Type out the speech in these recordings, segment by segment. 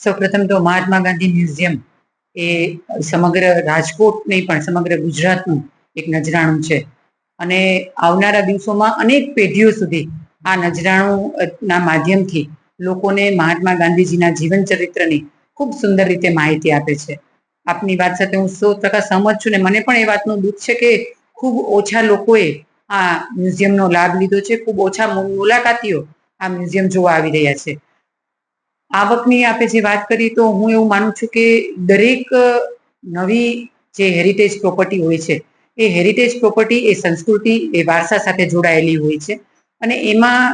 સૌપ્રથમ તો મહાત્મા ગાંધી મ્યુઝિયમ એ સમગ્ર રાજકોટ નહીં પણ સમગ્ર ગુજરાતનું એક નજરાણું છે. અને આવનારા દિવસોમાં અનેક પેઢીઓ સુધી આ નજરાણુંના માધ્યમથી લોકોને મહાત્મા ગાંધીજીના જીવન ચરિત્રની ખૂબ સુંદર રીતે માહિતી આપે છે. આપની વાત સાથે હું સો ટકા સહમત છું ને મને પણ એ વાતનું દુઃખ છે કે ખૂબ ઓછા લોકોએ આ મ્યુઝિયમનો લાભ લીધો છે. ખૂબ ઓછા મુલાકાતીઓ આ મ્યુઝિયમ જોવા આવી રહ્યા છે. આવકની આપે જે વાત કરી તો હું એવું માનું છું કે દરેક નવી જે હેરિટેજ પ્રોપર્ટી હોય છે, એ હેરિટેજ પ્રોપર્ટી એ સંસ્કૃતિ, એ વારસા સાથે જોડાયેલી હોય છે. અને એમાં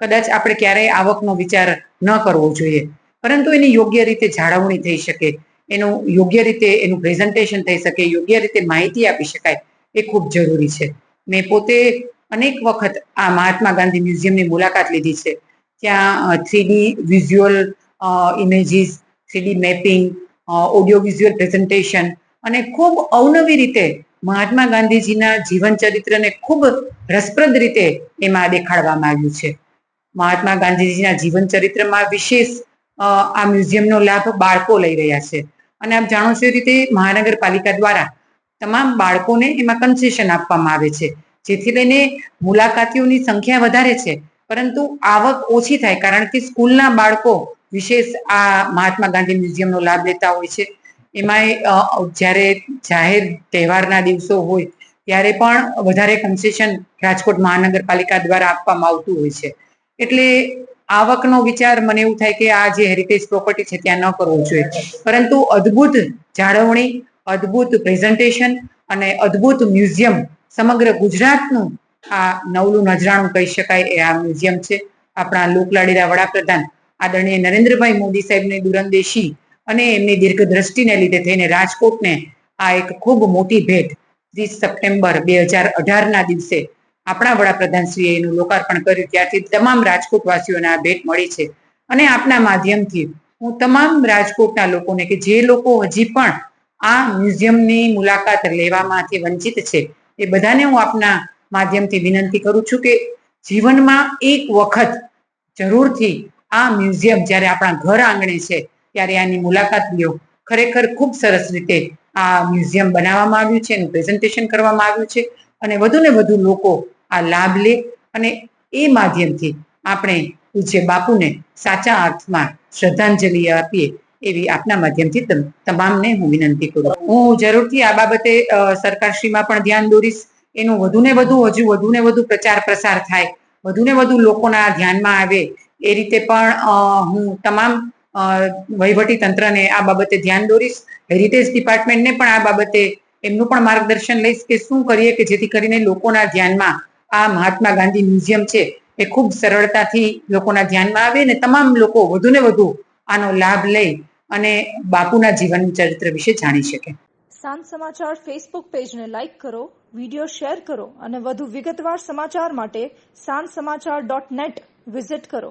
કદાચ આપણે ક્યારેય આવકનો વિચાર ન કરવો જોઈએ. પરંતુ એની યોગ્ય રીતે જાળવણી થઈ શકે, એનું યોગ્ય રીતે એનું પ્રેઝન્ટેશન થઈ શકે, યોગ્ય રીતે માહિતી આપી શકાય, એ ખૂબ જરૂરી છે. મેં પોતે અનેક વખત આ મહાત્મા ગાંધી મ્યુઝિયમની મુલાકાત લીધી છે. ત્યાં three D visual images three D mapping audio visual presentation અને ખૂબ અવનવી રીતે મહાત્મા ગાંધીજીના જીવન ચરિત્રને ખૂબ રસપ્રદ રીતે એમાં દેખાડવામાં આવ્યું છે. મહાત્મા ગાંધીજીના જીવન ચરિત્રમાં વિશેષ આ મ્યુઝિયમનો લાભ બાળકો લઈ રહ્યા છે. અને આપ જાણો છો એ રીતે મહાનગરપાલિકા દ્વારા તમામ બાળકોને એમાં કન્સેશન આપવામાં આવે છે. જેથી લઈને મુલાકાતીઓની સંખ્યા વધારે છે. પરંતુ આવક ઓછી થાય કારણ કે સ્કૂલના બાળકો વિશેષ આ મહાત્મા ગાંધી મ્યુઝિયમનો લાભ લેતા હોય છે. એમાંય જ્યારે જાહેર તહેવારના દિવસો હોય, ત્યારે પણ વધારે કન્સેશન રાજકોટ મહાનગરપાલિકા દ્વારા આપવામાં આવતું હોય છે. એટલે આવકનો વિચાર મને એવું થાય કે આ જે હેરિટેજ પ્રોપર્ટી છે, ત્યાં ન કરવો જોઈએ. પરંતુ અદ્ભુત જાળવણી, અદ્ભુત પ્રેઝન્ટેશન અને અદ્ભુત મ્યુઝિયમ સમગ્ર ગુજરાતનું આ નવલું નજરાણું કહી શકાય એ આ મ્યુઝિયમ છે. આપણા લોકલાડીલા વડાપ્રધાન આદરણીય નરેન્દ્રભાઈ મોદી સાહેબની દૂરંદેશી અને એમની દીર્ઘ દ્રષ્ટિને લીધે થઈને રાજકોટને આ એક ખૂબ મોટી ભેટ. ત્રીસ સપ્ટેમ્બર બે હજાર અઢારના દિવસે આપણા વડાપ્રધાનશ્રીએ એનું લોકાર્પણ કર્યું. ત્યારથી તમામ રાજકોટવાસીઓને આ ભેટ મળી છે. અને આપના માધ્યમથી હું તમામ રાજકોટના લોકોને કે જે લોકો હજી પણ આ મ્યુઝિયમની મુલાકાત લેવામાંથી વંચિત છે, એ બધાને હું આપના માધ્યમથી વિનંતી કરું છું કે જીવનમાં એક વખત જરૂરથી આ મ્યુઝિયમ જ્યારે આપણા ઘર આંગણે છે, ત્યારે આની મુલાકાત લ્યો ખરેખર ખૂબ સરસ રીતે આ મ્યુઝિયમ બનાવવામાં આવ્યું છે એનું પ્રેઝન્ટેશન કરવામાં આવ્યું છે. અને વધુ ને વધુ લોકો આ લાભ લે અને એ માધ્યમથી આપણે પૂજ્ય બાપુને સાચા અર્થમાં શ્રદ્ધાંજલિ આપીએ એવી આપના માધ્યમથી તમ- તમામને હું વિનંતી કરું હું જરૂરથી આ બાબતે સરકારશ્રીમાં પણ ધ્યાન દોરીશ. એનું વધુ ને વધુ, હજુ વધુ ને વધુ પ્રચાર પ્રસાર થાય. વધુ ને વધુ લોકોના ધ્યાનમાં આવે. એ રીતે પણ હું તમામ વહીવટી તંત્રને આ બાબતે ધ્યાન દોરીશ. હેરિટેજ ડિપાર્ટમેન્ટને પણ આ બાબતે એમનું પણ માર્ગદર્શન લઈશ કે શું કરીએ કે જેથી કરીને લોકોના ધ્યાનમાં આ મહાત્મા ગાંધી મ્યુઝિયમ છે એ ખૂબ સરળતાથી લોકોના ધ્યાનમાં આવે અને તમામ લોકો વધુને વધુ આનો લાભ લઈ અને બાપુના જીવન ચરિત્ર વિશે જાણી શકે. સાંજ સમાચાર ફેસબુક પેજને લાઇક કરો વીડિયો શેર કરો અને વધુ વિગતવાર સમાચાર માટે સાંજ સમાચાર ડોટ નેટ વિઝિટ કરો.